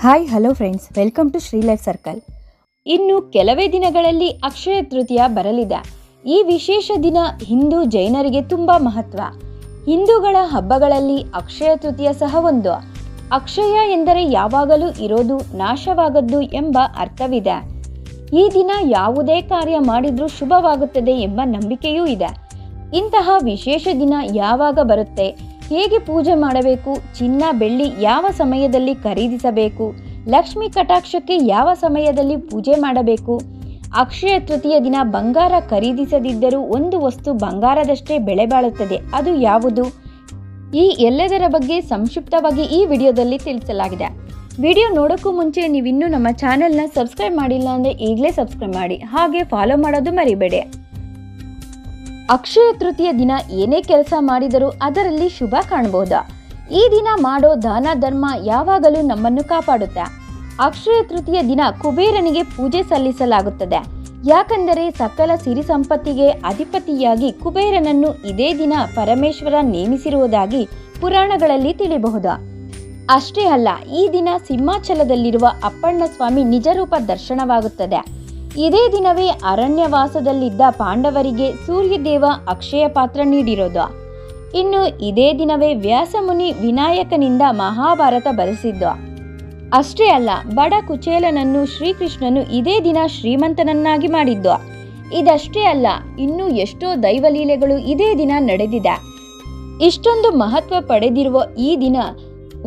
Hi hello friends welcome to Shri life circle ಇನ್ನು ಕೆಲವೇ ದಿನಗಳಲ್ಲಿ ಅಕ್ಷಯ ತೃತೀಯ ಬರಲಿದೆ. ಈ ವಿಶೇಷ ದಿನ ಹಿಂದೂ ಜೈನರಿಗೆ ತುಂಬಾ ಮಹತ್ವ. ಹಿಂದೂಗಳ ಹಬ್ಬಗಳಲ್ಲಿ ಅಕ್ಷಯ ತೃತೀಯ ಸಹ ಒಂದು. ಅಕ್ಷಯ ಎಂದರೆ ಯಾವಾಗಲೂ ಇರೋದು, ನಾಶವಾಗದ್ದು ಎಂಬ ಅರ್ಥವಿದೆ. ಈ ದಿನ ಯಾವುದೇ ಕಾರ್ಯ ಮಾಡಿದ್ರೂ ಶುಭವಾಗುತ್ತದೆ ಎಂಬ ನಂಬಿಕೆಯೂ ಇದೆ. ಇಂತಹ ವಿಶೇಷ ದಿನ ಯಾವಾಗ ಬರುತ್ತೆ? ಹೇಗೆ ಪೂಜೆ ಮಾಡಬೇಕು? ಚಿನ್ನ, ಬೆಳ್ಳಿ ಯಾವ ಸಮಯದಲ್ಲಿ ಖರೀದಿಸಬೇಕು? ಲಕ್ಷ್ಮಿ ಕಟಾಕ್ಷಕ್ಕೆ ಯಾವ ಸಮಯದಲ್ಲಿ ಪೂಜೆ ಮಾಡಬೇಕು? ಅಕ್ಷಯ ತೃತೀಯ ದಿನ ಬಂಗಾರ ಖರೀದಿಸದಿದ್ದರೂ ಒಂದು ವಸ್ತು ಬಂಗಾರದಷ್ಟೇ ಬೆಳೆ ಬಾಳುತ್ತದೆ, ಅದು ಯಾವುದು? ಈ ಎಲ್ಲದರ ಬಗ್ಗೆ ಸಂಕ್ಷಿಪ್ತವಾಗಿ ಈ ವಿಡಿಯೋದಲ್ಲಿ ತಿಳಿಸಲಾಗಿದೆ. ವಿಡಿಯೋ ನೋಡೋಕ್ಕೂ ಮುಂಚೆ ನೀವಿನ್ನೂ ನಮ್ಮ ಚಾನೆಲ್ನ ಸಬ್ಸ್ಕ್ರೈಬ್ ಮಾಡಿಲ್ಲ ಅಂದರೆ ಈಗಲೇ ಸಬ್ಸ್ಕ್ರೈಬ್ ಮಾಡಿ, ಹಾಗೆ ಫಾಲೋ ಮಾಡೋದು ಮರಿಬೇಡಿ. ಅಕ್ಷಯ ತೃತೀಯ ದಿನ ಏನೇ ಕೆಲಸ ಮಾಡಿದರೂ ಅದರಲ್ಲಿ ಶುಭ ಕಾಣಬಹುದಾ. ಈ ದಿನ ಮಾಡೋ ದಾನ ಧರ್ಮ ಯಾವಾಗಲೂ ನಮ್ಮನ್ನು ಕಾಪಾಡುತ್ತೆ. ಅಕ್ಷಯ ತೃತೀಯ ದಿನ ಕುಬೇರನಿಗೆ ಪೂಜೆ ಸಲ್ಲಿಸಲಾಗುತ್ತದೆ. ಯಾಕಂದರೆ ಸಕಲ ಸಿರಿ ಸಂಪತ್ತಿಗೆ ಅಧಿಪತಿಯಾಗಿ ಕುಬೇರನನ್ನು ಇದೇ ದಿನ ಪರಮೇಶ್ವರ ನೇಮಿಸಿರುವುದಾಗಿ ಪುರಾಣಗಳಲ್ಲಿ ತಿಳಿಬಹುದು ಅಷ್ಟೇ ಅಲ್ಲ, ಈ ದಿನ ಸಿಂಹಾಚಲದಲ್ಲಿರುವ ಅಪ್ಪಣ್ಣ ಸ್ವಾಮಿ ನಿಜರೂಪ ದರ್ಶನವಾಗುತ್ತದೆ. ಇದೇ ದಿನವೇ ಅರಣ್ಯವಾಸದಲ್ಲಿದ್ದ ಪಾಂಡವರಿಗೆ ಸೂರ್ಯದೇವ ಅಕ್ಷಯ ಪಾತ್ರ ನೀಡಿರೋದು. ಇನ್ನು ಇದೇ ದಿನವೇ ವ್ಯಾಸಮುನಿ ವಿನಾಯಕನಿಂದ ಮಹಾಭಾರತ ಬರೆಸಿದ್ದು. ಅಷ್ಟೇ ಅಲ್ಲ, ಬಡ ಕುಚೇಲನನ್ನು ಶ್ರೀಕೃಷ್ಣನು ಇದೇ ದಿನ ಶ್ರೀಮಂತನನ್ನಾಗಿ ಮಾಡಿದ್ದು. ಇದಷ್ಟೇ ಅಲ್ಲ, ಇನ್ನೂ ಎಷ್ಟೋ ದೈವಲೀಲೆಗಳು ಇದೇ ದಿನ ನಡೆದಿದೆ. ಇಷ್ಟೊಂದು ಮಹತ್ವ ಪಡೆದಿರುವ ಈ ದಿನ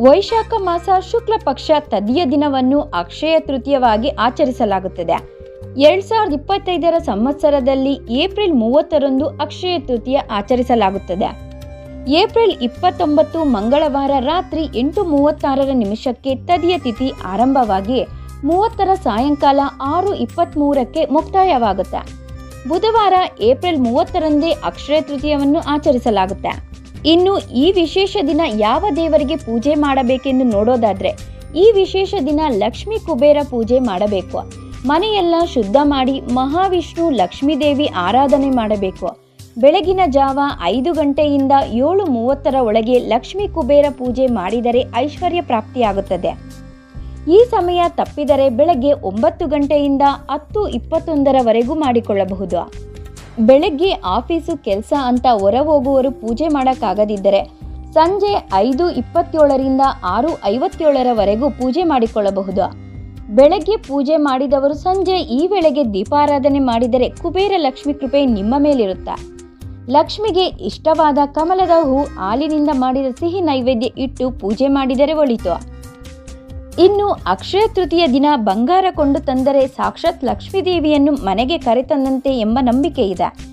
ವೈಶಾಖ ಮಾಸ ಶುಕ್ಲ ಪಕ್ಷ ತದಿಯ ದಿನವನ್ನು ಅಕ್ಷಯ ತೃತೀಯವಾಗಿ ಆಚರಿಸಲಾಗುತ್ತದೆ. ಎರಡ್ ಸಾವಿರದ ಇಪ್ಪತ್ತೈದರ ಸಂವತ್ಸರದಲ್ಲಿ ಏಪ್ರಿಲ್ ಮೂವತ್ತರಂದು ಅಕ್ಷಯ ತೃತೀಯ ಆಚರಿಸಲಾಗುತ್ತದೆ. ಏಪ್ರಿಲ್ ಇಪ್ಪತ್ತೊಂಬತ್ತು ಮಂಗಳವಾರ ರಾತ್ರಿ ಎಂಟು ಮೂವತ್ತಾರರ ನಿಮಿಷಕ್ಕೆ ತದಿಯ ತಿಥಿ ಆರಂಭವಾಗಿ ಮೂವತ್ತರ ಸಾಯಂಕಾಲ ಆರು ಇಪ್ಪತ್ತ್ಮೂರಕ್ಕೆ ಮುಕ್ತಾಯವಾಗುತ್ತೆ. ಬುಧವಾರ ಏಪ್ರಿಲ್ ಮೂವತ್ತರಂದೇ ಅಕ್ಷಯ ತೃತೀಯವನ್ನು ಆಚರಿಸಲಾಗುತ್ತೆ. ಇನ್ನು ಈ ವಿಶೇಷ ದಿನ ಯಾವ ದೇವರಿಗೆ ಪೂಜೆ ಮಾಡಬೇಕೆಂದು ನೋಡೋದಾದ್ರೆ ಈ ವಿಶೇಷ ದಿನ ಲಕ್ಷ್ಮೀ ಕುಬೇರ ಪೂಜೆ ಮಾಡಬೇಕು. ಮನೆಯೆಲ್ಲ ಶುದ್ಧ ಮಾಡಿ ಮಹಾವಿಷ್ಣು ಲಕ್ಷ್ಮೀದೇವಿ ಆರಾಧನೆ ಮಾಡಬೇಕು. ಬೆಳಗಿನ ಜಾವ ಐದು ಗಂಟೆಯಿಂದ ಏಳು ಮೂವತ್ತರ ಒಳಗೆ ಲಕ್ಷ್ಮೀ ಕುಬೇರ ಪೂಜೆ ಮಾಡಿದರೆ ಐಶ್ವರ್ಯ ಪ್ರಾಪ್ತಿಯಾಗುತ್ತದೆ. ಈ ಸಮಯ ತಪ್ಪಿದರೆ ಬೆಳಗ್ಗೆ ಒಂಬತ್ತು ಗಂಟೆಯಿಂದ ಹತ್ತು ಇಪ್ಪತ್ತೊಂದರವರೆಗೂ ಮಾಡಿಕೊಳ್ಳಬಹುದು. ಬೆಳಗ್ಗೆ ಆಫೀಸು ಕೆಲಸ ಅಂತ ಹೊರ ಹೋಗುವವರು ಪೂಜೆ ಮಾಡೋಕ್ಕಾಗದಿದ್ದರೆ ಸಂಜೆ ಐದು ಇಪ್ಪತ್ತೇಳರಿಂದ ಆರು ಐವತ್ತೇಳರವರೆಗೂ ಪೂಜೆ ಮಾಡಿಕೊಳ್ಳಬಹುದು. ಬೆಳಗ್ಗೆ ಪೂಜೆ ಮಾಡಿದವರು ಸಂಜೆ ಈ ವೇಳೆಗೆ ದೀಪಾರಾಧನೆ ಮಾಡಿದರೆ ಕುಬೇರ ಲಕ್ಷ್ಮಿ ಕೃಪೆ ನಿಮ್ಮ ಮೇಲಿರುತ್ತ? ಲಕ್ಷ್ಮಿಗೆ ಇಷ್ಟವಾದ ಕಮಲದ ಹೂ ಹಾಲಿನಿಂದ ಮಾಡಿದ ಸಿಹಿ ನೈವೇದ್ಯ ಇಟ್ಟು ಪೂಜೆ ಮಾಡಿದರೆ ಒಳಿತು. ಇನ್ನು ಅಕ್ಷಯ ತೃತೀಯ ದಿನ ಬಂಗಾರ ಕೊಂಡು ತಂದರೆ ಸಾಕ್ಷಾತ್ ಲಕ್ಷ್ಮೀದೇವಿಯನ್ನು ಮನೆಗೆ ಕರೆತಂದಂತೆ ಎಂಬ ನಂಬಿಕೆ ಇದೆ.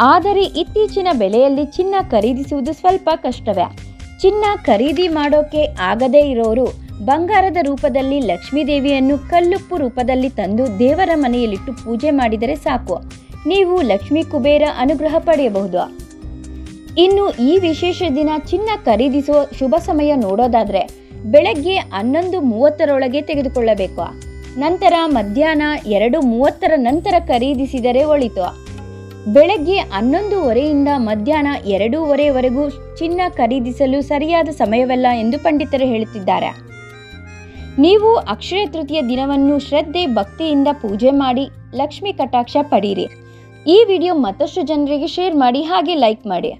ಆದರೆ ಇತ್ತೀಚಿನ ಬೆಲೆಯಲ್ಲಿ ಚಿನ್ನ ಖರೀದಿಸುವುದು ಸ್ವಲ್ಪ ಕಷ್ಟವೇ. ಚಿನ್ನ ಖರೀದಿ ಮಾಡೋಕೆ ಆಗದೇ ಇರೋರು ಬಂಗಾರದ ರೂಪದಲ್ಲಿ ಲಕ್ಷ್ಮೀದೇವಿಯನ್ನು ಕಲ್ಲುಪ್ಪು ರೂಪದಲ್ಲಿ ತಂದು ದೇವರ ಮನೆಯಲ್ಲಿಟ್ಟು ಪೂಜೆ ಮಾಡಿದರೆ ಸಾಕು. ನೀವು ಲಕ್ಷ್ಮೀ ಕುಬೇರ ಅನುಗ್ರಹ ಪಡೆಯಬಹುದು. ಇನ್ನು ಈ ವಿಶೇಷ ದಿನ ಚಿನ್ನ ಖರೀದಿಸುವ ಶುಭ ಸಮಯ ನೋಡೋದಾದ್ರೆ ಬೆಳಗ್ಗೆ ಹನ್ನೊಂದು ಮೂವತ್ತರೊಳಗೆ ತೆಗೆದುಕೊಳ್ಳಬೇಕು. ನಂತರ ಮಧ್ಯಾಹ್ನ ಎರಡು ಮೂವತ್ತರ ನಂತರ ಖರೀದಿಸಿದರೆ ಒಳಿತು. ಬೆಳಗ್ಗೆ ಹನ್ನೊಂದುವರೆಯಿಂದ ಮಧ್ಯಾಹ್ನ ಎರಡೂವರೆವರೆಗೂ ಚಿನ್ನ ಖರೀದಿಸಲು ಸರಿಯಾದ ಸಮಯವಲ್ಲ ಎಂದು ಪಂಡಿತರು ಹೇಳುತ್ತಿದ್ದಾರೆ. ನೀವು ಅಕ್ಷಯ ತೃತೀಯ ದಿನವನ್ನು ಶ್ರದ್ಧೆ, ಭಕ್ತಿಯಿಂದ ಪೂಜೆ ಮಾಡಿ ಲಕ್ಷ್ಮಿ ಕಟಾಕ್ಷ ಪಡೀರಿ. ಈ ವಿಡಿಯೋ ಮತ್ತಷ್ಟು ಜನರಿಗೆ ಶೇರ್ ಮಾಡಿ ಹಾಗೆ ಲೈಕ್ ಮಾಡಿ.